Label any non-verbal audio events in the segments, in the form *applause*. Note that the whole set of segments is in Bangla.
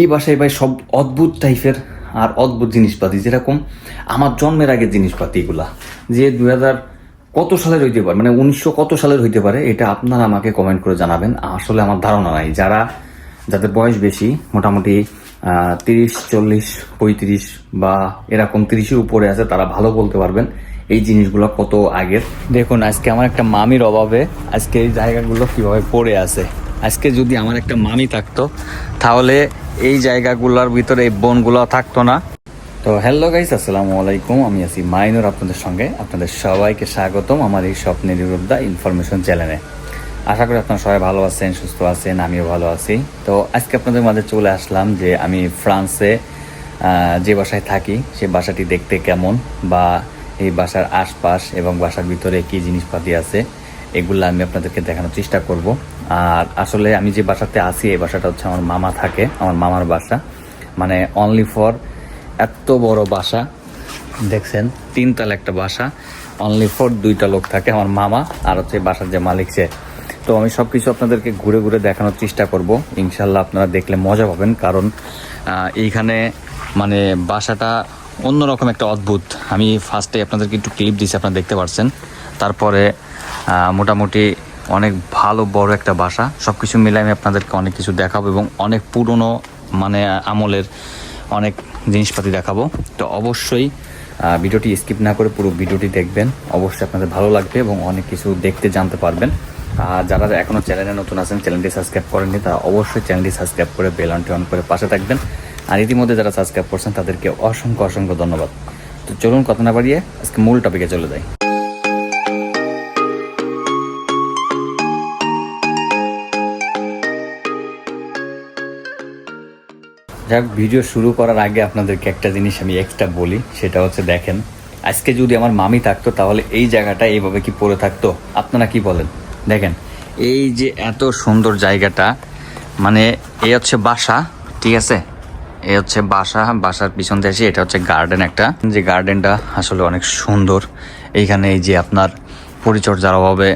এই বাসায় ভাই সব অদ্ভুত টাইপের আর অদ্ভুত জিনিসপাতি, যেরকম আমার জন্মের আগের জিনিসপাতি এগুলা, যে দু হাজার কত সালের হইতে পারে মানে উনিশশো কত সালের হইতে পারে, এটা আপনারা আমাকে কমেন্ট করে জানাবেন। আসলে আমার ধারণা নাই। যারা, যাদের বয়স বেশি, মোটামুটি তিরিশ, চল্লিশ, পঁয়ত্রিশ বা এরকম তিরিশের উপরে আছে, তারা ভালো বলতে পারবেন এই জিনিসগুলো কত আগের। দেখুন, আজকে আমার একটা মামির অভাবে আজকে এই জায়গাগুলো কীভাবে পড়ে আছে। আজকে যদি আমার একটা মামি থাকতো, তাহলে এই জায়গাগুলোর ভিতরে এই বনগুলো থাকতো না। তো হ্যালো গাইস, আসসালামু আলাইকুম। আমি আছি মাইনুর আপনাদের সঙ্গে। আপনাদের সবাইকে স্বাগতম আমার এই স্বপ্নের বিরুদ্ধে ইনফরমেশন চ্যানেলে। আশা করি আপনারা সবাই ভালো আছেন, সুস্থ আছেন, আমিও ভালো আছি। তো আজকে আপনাদের মাঝে চলে আসলাম যে আমি ফ্রান্সে যে বাসায় থাকি সেই বাসাটি দেখতে কেমন বা এই বাসার আশপাশ এবং বাসার ভিতরে কী জিনিসপাতি আছে, এগুলো আমি আপনাদেরকে দেখানোর চেষ্টা করব। আর আসলে আমি যে বাসাতে আছি, এই বাসাটা হচ্ছে আমার মামা থাকে, আমার মামার বাসা। মানে অনলি ফর এত বড় বাসা, দেখছেন, তিনতলা একটা বাসা অনলি ফর দুইটা লোক থাকে, আমার মামা আর হচ্ছে বাসার যে মালিক সে। তো আমি সব কিছু আপনাদেরকে ঘুরে ঘুরে দেখানোর চেষ্টা করব। ইনশাল্লাহ আপনারা দেখলে মজা পাবেন, কারণ এইখানে মানে বাসাটা অন্যরকম একটা অদ্ভুত। আমি ফার্স্টে আপনাদেরকে একটু ক্লিপ দিয়েছি আপনারা দেখতে পাচ্ছেন তারপরে মোটামুটি অনেক ভালো, বড় একটা বাসা। সব কিছু মিলে আমি আপনাদেরকে অনেক কিছু দেখাবো এবং অনেক পুরনো মানে আমলের অনেক জিনিসপাতি দেখাবো। তো অবশ্যই ভিডিওটি স্কিপ না করে পুরো ভিডিওটি দেখবেন। অবশ্যই আপনাদের ভালো লাগবে এবং অনেক কিছু দেখতে জানতে পারবেন। আর যারা এখনও চ্যানেলে নতুন আছেন, চ্যানেলটি সাবস্ক্রাইব করেননি, তারা অবশ্যই চ্যানেলটি সাবস্ক্রাইব করে বেল অনটি অন করে পাশে থাকবেন। আর ইতিমধ্যে যারা সাবস্ক্রাইব করছেন, তাদেরকে অসংখ্য অসংখ্য ধন্যবাদ। তো চলুন কথা না বাড়িয়ে আজকে মূল টপিকে চলে যাই। যাক ভিডিও শুরু করার আগে আপনাদেরকে একটা জিনিস আমি এক্সট্রা বলি, সেটা হচ্ছে দেখেন, আজকে যদি আমার মামি থাকতো, তাহলে এই জায়গাটা এইভাবে কি পড়ে থাকতো? আপনারা কি বলেন? দেখেন, এই যে এত সুন্দর জায়গাটা মানে এ হচ্ছে বাসা, ঠিক আছে? এ হচ্ছে বাসা, বাসার পিছন আসি, এটা হচ্ছে গার্ডেন একটা। যে গার্ডেনটা আসলে অনেক সুন্দর, এইখানে এই যে আপনার পরিচর্যার অভাবে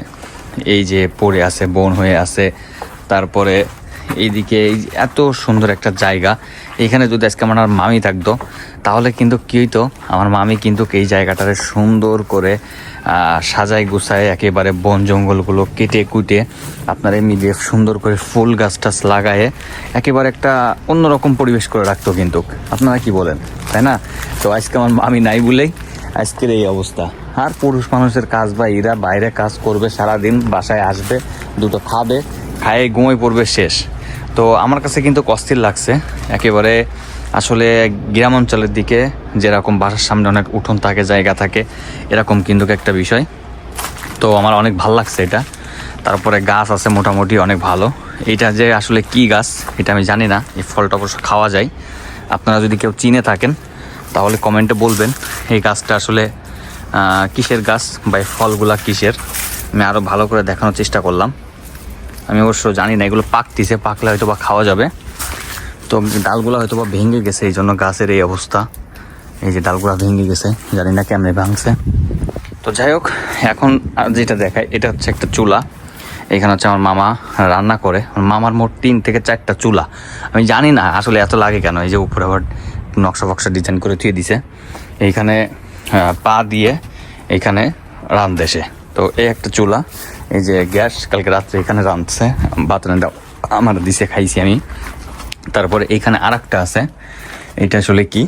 এই যে পড়ে আছে, বন হয়ে আছে, তারপরে এইদিকে এই এত সুন্দর একটা জায়গা। এখানে যদি আজকে আমার মামি থাকতো, তাহলে কিন্তু কী হইতো? আমার মামি কিন্তু এই জায়গাটারে সুন্দর করে সাজায় গুছায় একেবারে বন জঙ্গলগুলো কেটে কুটে আপনার দিয়ে সুন্দর করে ফুল গাছ টাছ লাগায়ে একেবারে একটা অন্যরকম পরিবেশ করে রাখতো কিন্তু। আপনারা কি বলেন? তাই না? তো আজকে আমার মামি নাই বলেই আজকের এই অবস্থা। আর পুরুষ মানুষের কাজ বা এরা বাইরে কাজ করবে, সারাদিন বাসায় আসবে, দুটো খাবে, খায়ে ঘুমিয়ে পড়বে শেষ। তো আমার কাছে কিন্তু অস্থির লাগছে। একেবারে আসলে গ্রাম অঞ্চলের দিকে যেরকম বাসার সামনে অনেক উঠোন থাকে, জায়গা থাকে, এরকম কিন্তু একটা বিষয়। তো আমার অনেক ভালো লাগছে এটা। তারপরে গাছ আছে মোটামুটি অনেক ভালো। এটা যে আসলে কি গাছ, এটা আমি জানি না। এই ফলটা অবশ্য খাওয়া যায়। আপনারা যদি কেউ চিনে থাকেন, তাহলে কমেন্টে বলবেন, এই গাছটা আসলে কিসের গাছ বা এই ফলগুলা কিসের? আমি আরও ভালো করে দেখানোর চেষ্টা করলাম। আমি অবশ্য জানি না, এগুলো পাকতিছে, পাকলে হয়তো বা খাওয়া যাবে। তো ডালগুলো হয়তো বা ভেঙে গেছে, এই জন্য গাছের এই অবস্থা। এই যে ডালগুলো ভেঙে গেছে, জানি না কেমনে ভাঙছে। তো যাই হোক, এখন যেটা দেখায় এটা হচ্ছে একটা চুলা। এখানে হচ্ছে আমার মামা রান্না করে। মামার মোট তিন থেকে চারটা চুলা। আমি জানি না আসলে এত লাগে কেন, এই যে উপরে আবার নকশা ফকশা ডিজাইন করে থুয়ে দিছে। এইখানে পা দিয়ে এইখানে রান্ধেছে তো এই একটা চুলা। এই যে গ্যাস কালকে রাত্রে এখানে রাঁধছে, বাতনে দাও, আমার দিছে, খাইছি আমি। তারপরে এইখানে আর একটা আছে, এটা আসলে কি?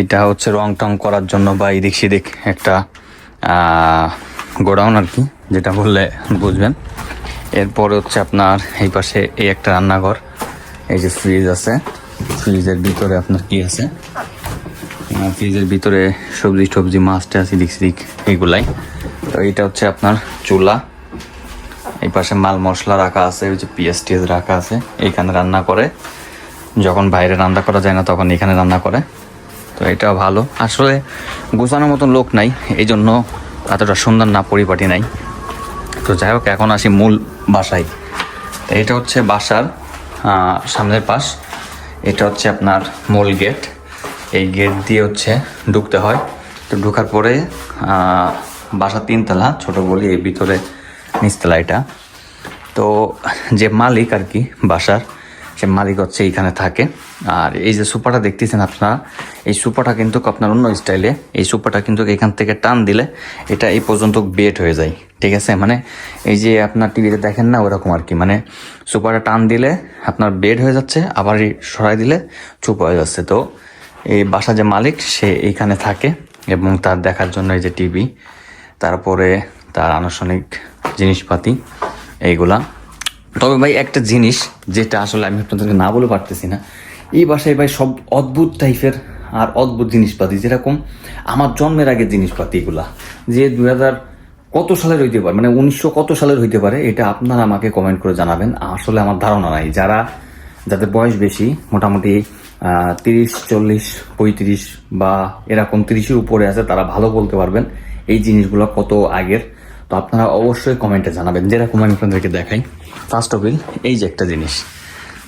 এটা হচ্ছে রং টং করার জন্য বা এদিক সেদিক একটা গোডাউন আর কি, যেটা বললে বুঝবেন। এরপরে হচ্ছে আপনার এই পাশে এই একটা রান্নাঘর, এই যে ফ্রিজ আছে ফ্রিজের ভিতরে আপনার কি আছে? ফ্রিজের ভিতরে সবজি টবজি, মাছ টাছ, এদিক সেদিক এগুলাই। তো এইটা হচ্ছে আপনার চুলা। এই পাশে মাল মশলা রাখা আছে ওই যে পিএস টিএস রাখা আছে, এইখানে রান্না করে। যখন বাইরে রান্না করা যায় না, তখন এখানে রান্না করে। তো এটা ভালো। আসলে গোছানোর মতন লোক নাই এই জন্য এতটা সুন্দর না পরিপাটি নাই। তো যাই হোক, এখন আসি মূল বাসায়। তো এটা হচ্ছে বাসার সামনের পাশ। এটা হচ্ছে আপনার মূল গেট। এই গেট দিয়ে হচ্ছে ঢুকতে হয়। তো ঢোকার পরে বাসা তিনতলা, ছোট বলি এর ভিতরে নিচতলা এটা। তো যে মালিক আর কি বাসার, সে মালিক হচ্ছে এইখানে থাকে। আর এই যে সোফাটা দেখতেছেন আপনারা, এই সোফাটা কিন্তু আপনার অন্য স্টাইলে এই সোফাটা কিন্তু এখান থেকে টান দিলে এটা এই পর্যন্ত বেড হয়ে যায়, ঠিক আছে? মানে এই যে আপনার টিভিতে দেখেন না, ওরকম আর কি। মানে সোফাটা টান দিলে আপনার বেড হয়ে যাচ্ছে, আবার সরাই দিলে চুপ হয়ে যাচ্ছে। তো এই বাসা যে মালিক, সে এইখানে থাকে এবং তার দেখার জন্য এই যে টিভি তারপরে তার আনুষ্ঠানিক জিনিসপাতি, এইগুলা। তবে ভাই, একটা জিনিস যেটা আসলে আমি আপনাদেরকে না বলে পারতেছি না, এই বাসায় ভাই সব অদ্ভুত টাইপের আর অদ্ভুত জিনিসপাতি। যেরকম আমার জন্মের আগে জিনিসপাতি এগুলা, যে দুই হাজার কত সালের হইতে পারে মানে উনিশশো কত সালের হইতে পারে, এটা আপনারা আমাকে কমেন্ট করে জানাবেন। আসলে আমার ধারণা নাই। যারা, যাদের বয়স বেশি, মোটামুটি তিরিশ, চল্লিশ, পঁয়ত্রিশ বা এরকম তিরিশের উপরে আছে, তারা ভালো বলতে পারবেন। এই জিনিসগুলো কত আগের? তো আপনারা অবশ্যই কমেন্টে জানাবেন। যেরকম আমি আপনাদেরকে দেখাই। ফার্স্ট অফ অল এই যে একটা জিনিস।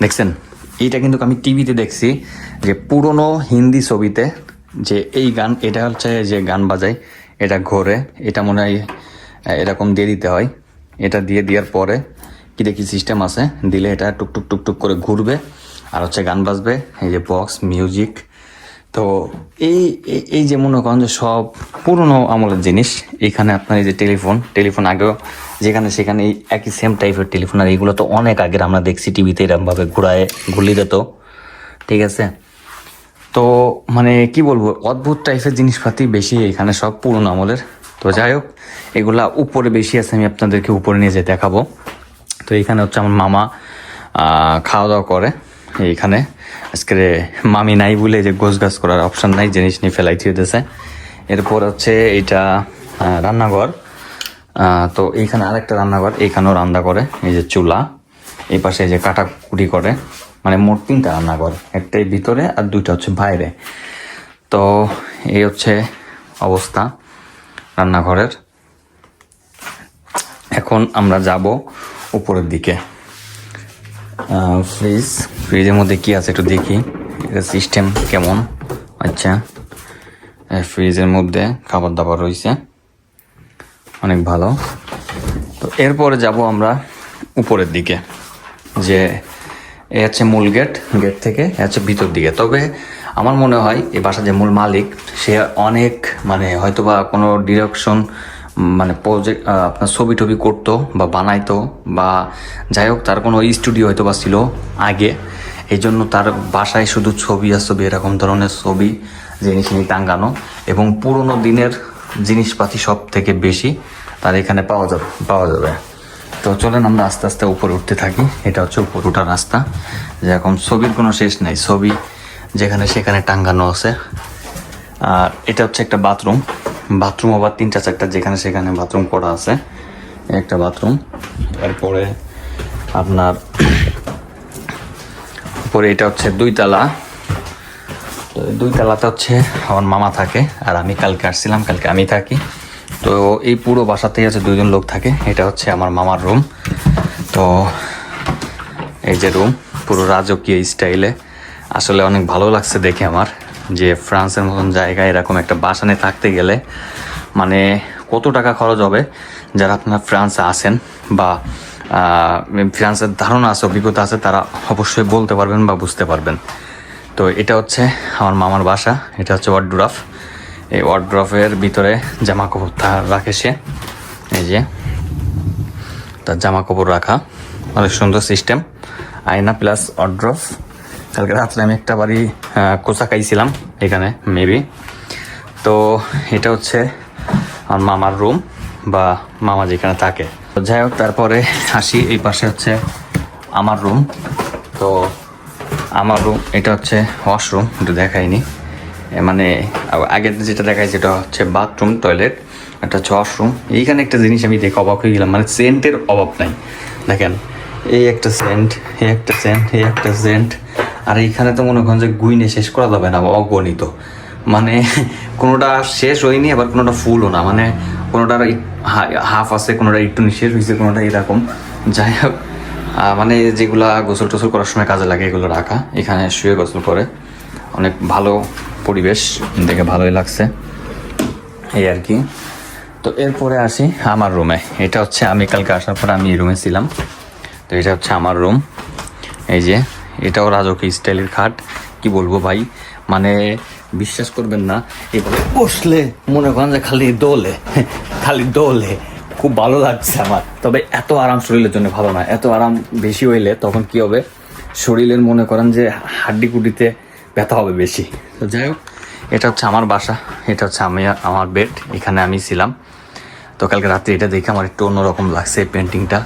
দেখছেন? এইটা কিন্তু আমি টিভিতে দেখছি যে পুরনো হিন্দি ছবিতে যে এই গান, এটা হচ্ছে যে গান বাজায়, এটা ঘোরে, এটা মনে হয় এরকম দিয়ে দিতে হয়। এটা দিয়ে দেওয়ার পরে কি দেখি সিস্টেম আছে? দিলে এটা টুকটুক টুক টুক টুক করে ঘুরবে। আর হচ্ছে গান বাজবে, এই যে বক্স মিউজিক তো এই, এই- যে মনে করেন যে সব পুরনো আমলের জিনিস, এখানে আপনার এই যে টেলিফোন টেলিফোন আগেও যেখানে সেখানে একই সেম টাইপের টেলিফোন, আর এগুলো তো অনেক আগের, আমরা দেখছি টিভিতে এরকমভাবে ঘুরায় ঘুরলি যেত ঠিক আছে? তো মানে কি বলব, অদ্ভুত টাইপের জিনিসপাতি বেশি এখানে সব পুরনো আমলের। তো যাই হোক, এগুলা উপরে বেশি আছে, আমি আপনাদেরকে উপরে নিয়ে যেয়ে দেখাবো। তো এখানে হচ্ছে আমার মামা খাওয়া দাওয়া করে এইখানে আজকে মামি নাই বলে যে গোছ গাছ করার অপশন নাই, জিনিস নিয়ে ফেলাই দিতেছে এরপর হচ্ছে এইটা রান্নাঘর। তো এইখানে আরেকটা রান্নাঘর, এইখানেও রান্না করে, এই যে চুলা। এই পাশে এই যে কাটাকুটি করে মানে মোট তিনটা রান্নাঘর, একটাই ভিতরে আর দুইটা হচ্ছে বাইরে। তো এই হচ্ছে অবস্থা রান্নাঘরের। এখন আমরা যাব উপরের দিকে। ফ্রিজ ফ্রিজের মধ্যে কি আছে একটু দেখি। এটা সিস্টেম কেমন? আচ্ছা। ফ্রিজের মধ্যে খাবার দাবার রয়েছে। অনেক ভালো। তো এরপরে যাব আমরা উপরের দিকে। যে এ হচ্ছে মূল গেট গেট থেকে এ হচ্ছে ভিতর দিকে। তবে আমার মনে হয় এই বাসার যে মূল মালিক, সে অনেক মানে হয়তোবা কোনো ডিরেকশন মানে প্রজেক্ট আপনার ছবি টবি করতো বা বানাইতো বা যাই হোক, তার কোনো স্টুডিও হয়তো বা ছিল আগে। এই জন্য তার বাসায় শুধু ছবি আর ছবি, এরকম ধরনের ছবি, জিনিস নিয়ে টাঙ্গানো এবং পুরোনো দিনের জিনিসপাতি সব থেকে বেশি তার এখানে পাওয়া যাবে পাওয়া যাবে। তো চলেন আমরা আস্তে আস্তে উপরে উঠতে থাকি। এটা হচ্ছে উপর ওঠার রাস্তা। যেরকম ছবির কোনো শেষ নাই, ছবি যেখানে সেখানে টাঙ্গানো আছে। আর এটা হচ্ছে একটা বাথরুম বাথরুম আবার তিনটা চারটা যেখানে সেখানে বাথরুম করা আছে। একটা বাথরুম। এরপরে আপনার পরে এটা হচ্ছে দুইতলা। তো দুইতলাতে হচ্ছে আমার মামা থাকে আর আমি কালকে আসছিলাম, কালকে আমি থাকি। তো এই পুরো বাসাতেই আছে দুইজন লোক থাকে। এটা হচ্ছে আমার মামার রুম। তো এই যে রুম, পুরো রাজকীয় স্টাইলে। আসলে অনেক ভালো লাগছে দেখে আমার। যে ফ্রান্সের মতন জায়গায় এরকম একটা বাসানে থাকতে গেলে মানে কত টাকা খরচ হবে? যারা আপনারা ফ্রান্সে আসেন বা ফ্রান্সের ধারণা আছে, অভিজ্ঞতা আছে, তারা অবশ্যই বলতে পারবেন বা বুঝতে পারবেন। তো এটা হচ্ছে আমার মামার বাসা, এটা হচ্ছে ওয়ার্ড্রাফ। এই ওয়ার্ড্রাফের ভিতরে জামা কাপড় রাখে সে। এই যে, তার জামা কাপড় রাখা। অনেক সুন্দর সিস্টেম আয়না প্লাস অড্রফ কালকে রাত্রে আমি একটা বাড়ি কোচা খাইছিলাম এখানে মেবি তো এটা হচ্ছে আমার মামার রুম বা মামা যেখানে থাকে। যাই হোক, তারপরে আসি এই পাশে হচ্ছে আমার রুম তো আমার রুম এটা হচ্ছে ওয়াশরুম একটু দেখাইনি। মানে আ- আগের যেটা দেখাই যেটা হচ্ছে বাথরুম টয়লেট একটা হচ্ছে ওয়াশরুম এইখানে একটা জিনিস আমি দেখে অবাক হয়ে গেলাম মানে সেন্টের অভাব নাই। দেখেন, এই একটা সেন্ট এই একটা সেন্ট এই একটা সেন্ট আর এইখানে তো মনে করেন যে গুইনে শেষ করা যাবে না, অগণিত। মানে *laughs* কোনোটা শেষ হয়নি, আবার কোনোটা ফুলও না। মানে কোনোটার হাফ আছে, কোনোটা একটু নিঃশেষ হয়েছে, কোনোটা এরকম। যাই হোক মানে যেগুলা গোসল টোসল করার সময় কাজে লাগে, এগুলো রাখা। এখানে শুয়ে গোসল করে। অনেক ভালো পরিবেশ, দেখে ভালোই লাগছে। এই আর কি। তো এরপরে আসি আমার রুমে। এটা হচ্ছে আমি কালকে আসার পর আমি এই রুমে ছিলাম। তো এটা হচ্ছে আমার রুম। এই যে এটাও রাজকীয় স্টাইলের খাট, কি বলব ভাই? মানে বিশ্বাস করবেন না, এভাবে বসলে মনে করেন যে খালি দোলে খালি দোলে, খুব ভালো লাগছে আমার। তবে এত আরাম শরীরের জন্য ভালো না, এত আরাম বেশি হইলে তখন কি হবে? শরীরের মনে করেন যে হাড্ডি কুডিতে ব্যথা হবে বেশি। তো যাই হোক, এটা হচ্ছে আমার বাসা, এটা হচ্ছে আমি, আমার বেড এখানে আমি ছিলাম। তো কালকে রাত্রে এটা দেখে আমার একটু অন্যরকম লাগছে এই পেন্টিংটা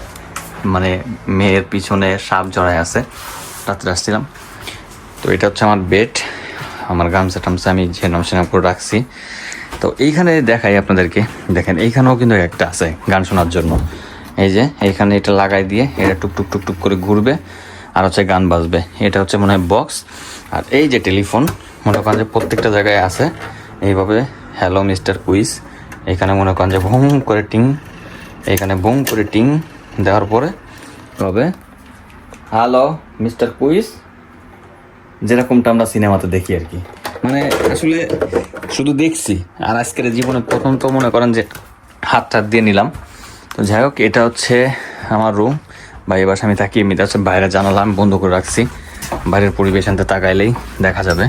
মানে মেয়ের পিছনে সাপ জড়ায় আছে। রাত্রে আসছিলাম। তো এটা হচ্ছে আমার বেড আমার গামছা টামছা আমি ঝেনাম সেনাম করে রাখছি। তো এইখানে দেখাই আপনাদেরকে। দেখেন, এইখানেও কিন্তু একটা আছে গান শোনার জন্য। এই যে, এইখানে এটা লাগাই দিয়ে এটা টুক টুক টুক টুক করে ঘুরবে আর হচ্ছে গান বাজবে। এটা হচ্ছে মনে হয় বক্স আর এই যে টেলিফোন মনে করেন যে প্রত্যেকটা জায়গায় আছে। এইভাবে হ্যালো মিস্টার কুইজ এখানে মনে করেন যে ভুম করে টিং। এখানে বুম করে টিং দেওয়ার পরে, তবে হ্যালো মিস্টার কুইজ যেরকমটা আমরা সিনেমাতে দেখি আর কি। মানে আসলে শুধু দেখছি, আর আজকের জীবনে প্রথম তো মনে করেন যে হাত টাত দিয়ে নিলাম। তো যাই হোক, এটা হচ্ছে আমার রুম বা এবার আমি তাকিয়ে এমনিতে হচ্ছে বাইরে জানালা আমি বন্ধ করে রাখছি। বাইরের পরিবেশ আনতে তাকাইলেই দেখা যাবে।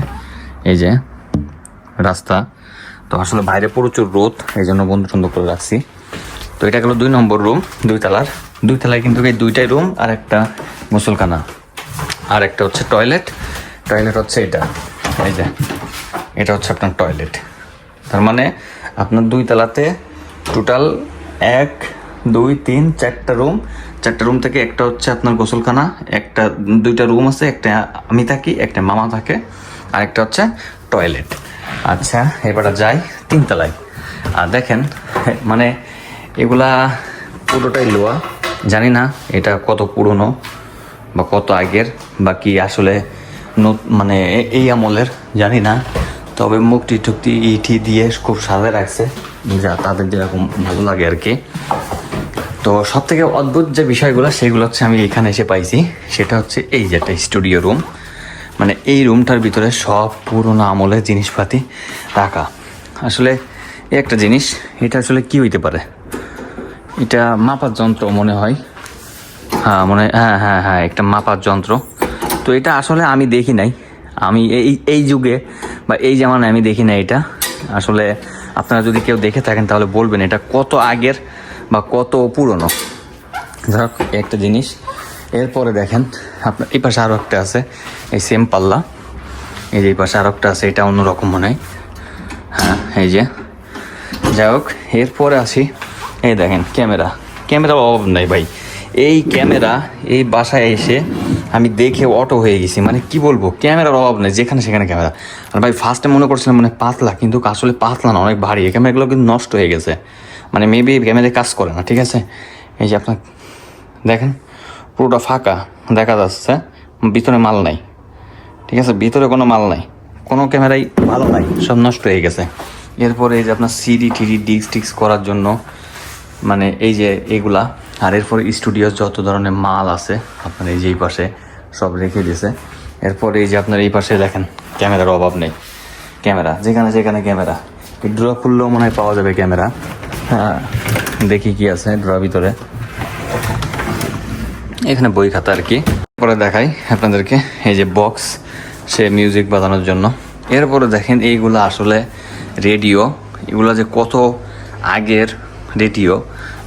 এই যে রাস্তা। তো আসলে বাইরে প্রচুর রোদ এই জন্য বন্ধু টন্ধ করে রাখছি। তো এটা গেলো দুই নম্বর রুম দুই তলার। দুই তলায় কিন্তু এই দুইটাই রুম আর একটা গোসলখানা আর একটা হচ্ছে টয়লেট টয়লেট হচ্ছে এটা। এই যে, এটা হচ্ছে আপনার টয়লেট তার মানে আপনার দুই তলাতে টোটাল এক, দুই, তিন, চারটা রুম চারটা রুম থেকে একটা হচ্ছে আপনার গোসলখানা, একটা, দুইটা রুম আছে, একটা আমি থাকি, একটা মামা থাকে, আর একটা হচ্ছে টয়লেট আচ্ছা এবারে যাই তিনতলায় আর দেখেন মানে এগুলা পুরোটাই লোয়া। জানি না এটা কত পুরনো বা কত আগের বা কি আসলে মানে এই আমলের, জানি না। তবে মুক্তি টুক্তি ইটি দিয়ে খুব সাজে রাখছে। যা তাদের যেরকম ভালো লাগে আর কি। তো সব থেকে অদ্ভুত যে বিষয়গুলো, সেগুলো হচ্ছে আমি এখানে এসে পাইছি। সেটা হচ্ছে এই যে একটা স্টুডিও রুম মানে এই রুমটার ভিতরে সব পুরোনো আমলের জিনিসপাতি রাখা। আসলে একটা জিনিস, এটা আসলে কি হইতে পারে? এটা মাপার যন্ত্র মনে হয়। হ্যাঁ মনে, হয় হ্যাঁ হ্যাঁ একটা মাপার যন্ত্র। তো এটা আসলে আমি দেখি নাই। আমি এই এই যুগে বা এই জামানায় আমি দেখি না এটা। আসলে আপনারা যদি কেউ দেখে থাকেন তাহলে বলবেন এটা কত আগের বা কত পুরনো। যাক, একটা জিনিস। এরপরে দেখেন আপনার এই পাশে আরও একটা আছে, এই সেম পাল্লা। এই যে এই পাশে আরও একটা আছে, এটা অন্যরকম মনে হয়। হ্যাঁ এই যে। যাই হোক, এরপরে আসি। এই দেখেন, ক্যামেরা। ক্যামেরা অভাব নাই ভাই। এই ক্যামেরা, এই বাসায় এসে আমি দেখে অটো হয়ে গেছি। মানে কি বলব, ক্যামেরার অভাব নেই, যেখানে সেখানে ক্যামেরা। আর ভাই ফার্স্টে মনে করছিলাম মানে পাতলা, কিন্তু আসলে পাতলা না, অনেক ভারী। ক্যামেরাগুলো কিন্তু নষ্ট হয়ে গেছে। মানে মেবি ক্যামেরায় কাজ করে না, ঠিক আছে? এই যে আপনার, দেখেন, পুরোটা ফাঁকা, দেখা যাচ্ছে। ভিতরে মাল নাই, ঠিক আছে? ভিতরে কোনো মাল নাই। কোনো ক্যামেরাই ভালো নাই, সব নষ্ট হয়ে গেছে। এরপরে এই যে আপনার সিডি টিডি ডিক্স টিক্স করার জন্য মানে এই যে এগুলা, আর এরপরে স্টুডিওর যত ধরনের মাল আছে, আপনার এই যে এই পাশে সব রেখে দিয়েছে। এরপরে এই যে আপনার এই পাশে দেখেন, ক্যামেরার অভাব নেই। ক্যামেরা, যেখানে যেখানে ক্যামেরা। ড্র খুললেও মনে হয় পাওয়া যাবে ক্যামেরা। হ্যাঁ দেখি কি আছে ড্র ভিতরে। এখানে বই খাতা আর কি। পরে দেখাই আপনাদেরকে, এই যে বক্স সে মিউজিক বাজানোর জন্য। এরপরে দেখেন এইগুলো আসলে রেডিও এগুলো যে কত আগের রেডিও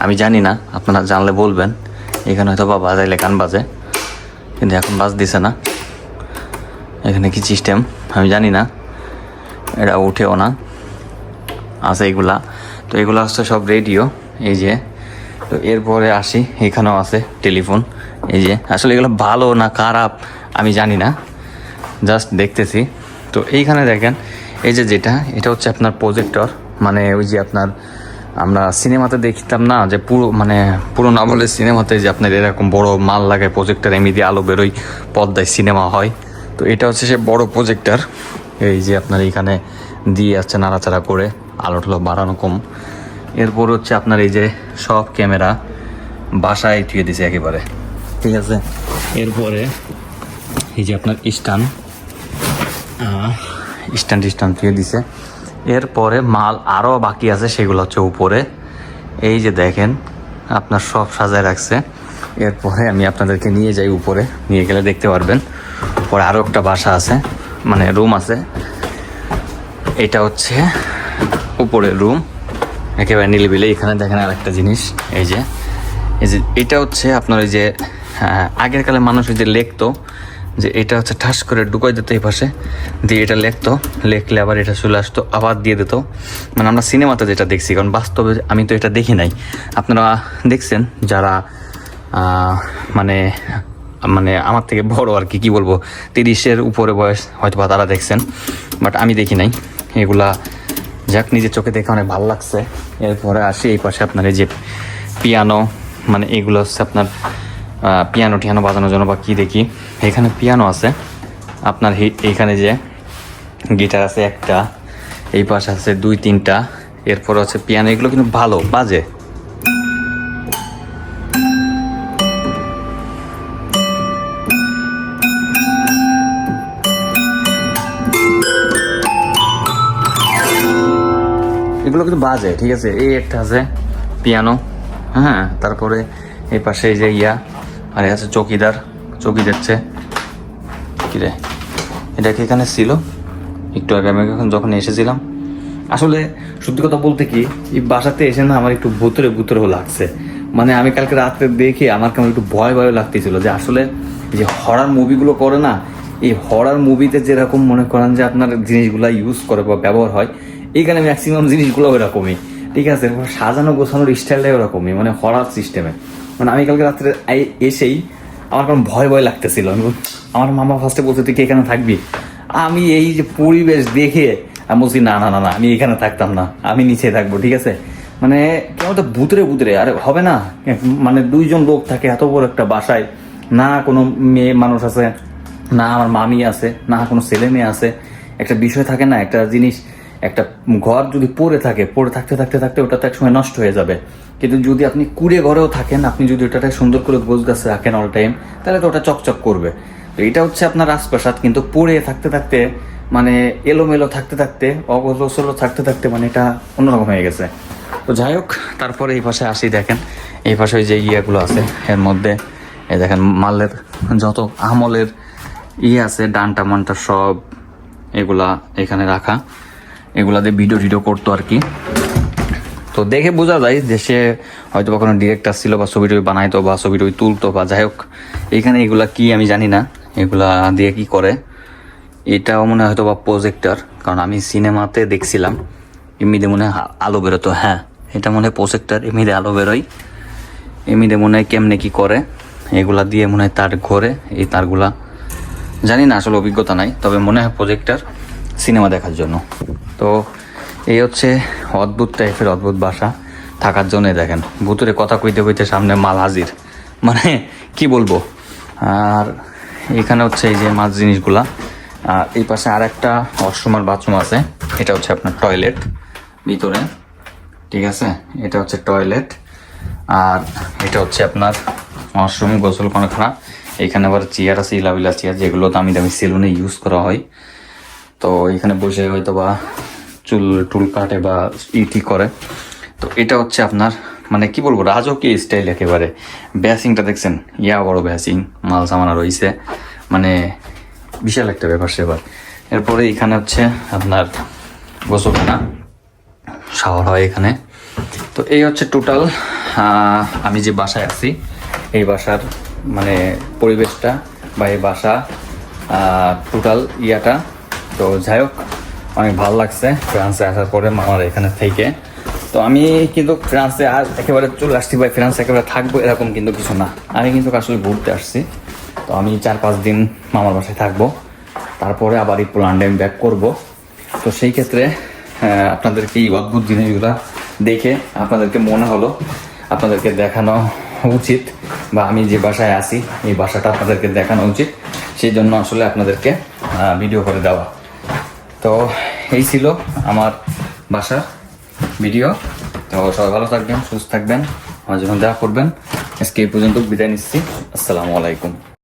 আমি জানি না, আপনারা জানলে বলবেন। এখানে হয়তো বা বাজাইলে গান বাজে, কিন্তু এখন বাজ দিছে না। এখানে কি সিস্টেম আমি জানি না এটা উঠেও না। আছে এগুলা। তো এগুলো হচ্ছে সব রেডিও এই যে। তো এরপরে আসি, এখানেও আছে টেলিফোন এই যে। আসলে এগুলো ভালো না খারাপ, আমি জানি না। জাস্ট দেখতেছি। তো এইখানে দেখেন, এই যে যেটা, এটা হচ্ছে আপনার প্রজেক্টর মানে ওই যে আপনার আমরা সিনেমাতে দেখতাম না যে পুরো মানে পুরোনো আমলের সিনেমাতে যে আপনার এরকম বড় মাল লাগায় প্রজেক্টার এমনি দিয়ে আলো বেরোয় পর্দায় সিনেমা হয়। তো এটা হচ্ছে সে বড় প্রজেক্টার এই যে আপনার এখানে দিয়ে যাচ্ছে নাড়াচাড়া করে আলো টালো বাড়ানো কম। এরপর হচ্ছে আপনার এই যে সব ক্যামেরা বাসায় থুয়ে দিছে একেবারে। ঠিক আছে? এরপরে এই যে আপনার স্টান স্ট্যান্ড স্ট্যান্ড থুয়ে দিছে। এরপরে মাল আরও বাকি আছে সেগুলো হচ্ছে উপরে। এই যে দেখেন আপনার সব সাজায় রাখছে। এরপরে আমি আপনাদেরকে নিয়ে যাই উপরে নিয়ে গেলে দেখতে পারবেন। পরে আরও একটা বাসা আছে মানে রুম আছে। এটা হচ্ছে উপরের রুম একেবারে নিলিবিলে এখানে দেখেন আর একটা জিনিস এই যে। এই যে এটা হচ্ছে আপনার এই যে আহ, আগের কালে মানুষ যে লেখতো যে এটা হচ্ছে ঠাস করে ঢুকাই দিত এই পাশে। দিয়ে এটা লেখতো, লেখলে আবার এটা চলে আসতো, আবার দিয়ে দিত। মানে আমরা সিনেমাতে যেটা দেখছি, কারণ বাস্তবে আমি তো এটা দেখি নাই। আপনারা দেখছেন, যারা মানে মানে আমার থেকে বড় আর কি কি বলব, তিরিশের উপরে বয়স হয়তো বা তারা দেখছেন, বাট আমি দেখি নাই। এগুলা যাক, নিজের চোখে দেখে অনেক ভালো লাগছে। এরপরে আসি এই পাশে আপনার এই যে পিয়ানো মানে এগুলো হচ্ছে আপনার পিয়ানো টিয়ানো বাজানোর জন্য বা কী দেখি। এখানে পিয়ানো আছে। আপনার এইখানে যে গিটার আছে একটা, এই পাশে আছে দুই, তিনটা, এরপর আছে পিয়ানো এগুলো কিন্তু ভালো, বাজে। এগুলো কিন্তু বাজে, ঠিক আছে? এই একটা আছে পিয়ানো হ্যাঁ তারপরে এই পাশে এই যে ইয়া আর আছে চৌকিদার, চৌকি যাচ্ছে কিরে, এটা কি এখানে ছিল? একটু আগে আমি যখন এসেছিলাম। আসলে সত্যি কথা বলতে কি, এই বাসাতে এসে না আমার একটু ভুতরে ভুতরে লাগছে। মানে আমি কালকে রাত্রে দেখে আমার কেমন একটু ভয় ভয় লাগতেছিল যে আসলে যে হরার মুভিগুলো করে না, এই হরার মুভিতে যেরকম মনে করেন যে আপনার জিনিসগুলো ইউজ করে বা ব্যবহার হয়, এইখানে ম্যাক্সিমাম জিনিসগুলো ওরকমই ঠিক আছে, সাজানো গোছানোর স্টাইলটাই ওরকমই মানে হরার সিস্টেমে মানে আমি কালকে রাত্রে এসেই আমার কেমন ভয় ভয় লাগতেছিল। আমার মামা ফার্স্টে বলছে, তুই কি এখানে থাকবি? আমি এই যে পরিবেশ দেখে, আমি বলছি, না না না না, আমি এখানে থাকতাম না, আমি নিচে থাকব, ঠিক আছে? মানে কেমন তো ভুতরে ভুতরে, আরে হবে না? মানে দুইজন লোক থাকে, এত বড় একটা বাসায়, না কোনো মেয়ে মানুষ আছে, না আমার মামি আছে, না কোনো ছেলে মেয়ে আছে। একটা বিষয় থাকে না, একটা জিনিস একটা ঘর যদি পড়ে থাকে, পড়ে থাকতে থাকতে থাকতে ওটা তো একসময় নষ্ট হয়ে যাবে। কিন্তু যদি আপনি কুড়ে ঘরেও থাকেন, আপনি যদি ওটাকে সুন্দর করে গোছ গাছ রাখেন অল টাইম তাহলে তো ওটা চকচক করবে। তো এটা হচ্ছে আপনার রাজপ্রাসাদ, কিন্তু পড়ে থাকতে থাকতে মানে এলোমেলো থাকতে থাকতে, অগোছলো থাকতে থাকতে মানে এটা অন্যরকম হয়ে গেছে। তো যাই হোক, তারপরে এই পাশে আসি, দেখেন। এই পাশে যে ইয়েগুলো আছে, এর মধ্যে, এই দেখেন মালের যত আমলের ইয়ে আছে ডানটা মানটা সব এগুলা এখানে রাখা। এগুলা দিয়ে ভিডিও টিডিও করতো আর কি তো দেখে বোঝা যায় যে সে হয়তো বা কোনো ডিরেক্টর ছিল বা ছবি টবি বানাইতো বা ছবি টবি তুলতো বা যাই হোক এইখানে এগুলা কি আমি জানি না, এগুলা দিয়ে কি করে। এটাও মনে হয়তো বা প্রজেক্টর কারণ আমি সিনেমাতে দেখছিলাম, এমনিতে মনে হয় আলো বেরোতো হ্যাঁ এটা মনে হয় প্রজেক্টর এমনিতে আলো বেরোয়। এমনিতে মনে হয় কেমনে কি করে, এগুলা দিয়ে মনে হয় তার ঘরে এই তারগুলা। জানি না, আসলে অভিজ্ঞতা নাই, তবে মনে হয় প্রজেক্টর সিনেমা দেখার জন্য। তো এই হচ্ছে অদ্ভুত টাইপের অদ্ভুত বাসা থাকার জন্য দেখেন। ভুতুরে কথা কইতে কইতে সামনে মাল হাজির। মানে কি বলব? আর এখানে হচ্ছে এই যে মাছ জিনিসগুলা। আর এই পাশে আর একটা ওয়াশরুম আর বাথরুম আছে। এটা হচ্ছে আপনার টয়লেট ভিতরে। ঠিক আছে? এটা হচ্ছে টয়লেট। আর এটা হচ্ছে আপনার ওয়াশরুম গোসল খানা এখানে আবার চেয়ার আছে, ইলাবিলা চেয়ার, যেগুলো দামি দামি সেলুনে ইউজ করা হয়। তো এখানে বসে হয়তো বা চুল টুল কাটে বা ইটি করে। তো এটা হচ্ছে আপনার মানে কি বলব, রাজকীয় স্টাইল একেবারে। ব্যাসিংটা দেখছেন? ইয়া বড় ব্যাসিং মাল সামানা রয়েছে মানে বিশাল একটা ব্যাপার সেবার। এরপরে এখানে হচ্ছে আপনার গোসলখানা, শাওয়ার হয় এখানে। তো এই হচ্ছে টোটাল আমি যে বাসায় আছি, এই বাসার মানে পরিবেশটা বা এই বাসা টোটাল ইয়াটা তো যাই হোক, অনেক ভালো লাগছে ফ্রান্সে আসার পরে মামার এখানে থেকে। তো আমি কিন্তু ফ্রান্সে আর একেবারে চলে আসছি বা ফ্রান্সে একেবারে থাকব এরকম কিন্তু কিছু না। আমি কিন্তু আসলে ঘুরতে আসছি। তো আমি চার পাঁচ দিন মামার বাসায় থাকব। তারপরে আবার এই পোল্যান্ডে আমি ব্যাক করব। তো সেই ক্ষেত্রে আপনাদেরকে এই অদ্ভুত জিনিসগুলো দেখে আপনাদেরকে মনে হলো, আপনাদেরকে দেখানো উচিত বা আমি যে বাসায় আছি, এই বাসাটা আপনাদেরকে দেখানো উচিত। সেই জন্য আসলে আপনাদেরকে ভিডিও করে দেওয়া। তো এই ছিল আমার বাসার ভিডিও। তো সবাই ভালো থাকবেন, সুস্থ থাকবেন, আমার যখন দেখা করবেন। আজকে এই পর্যন্ত বিদায় নিচ্ছি। আসসালামু আলাইকুম।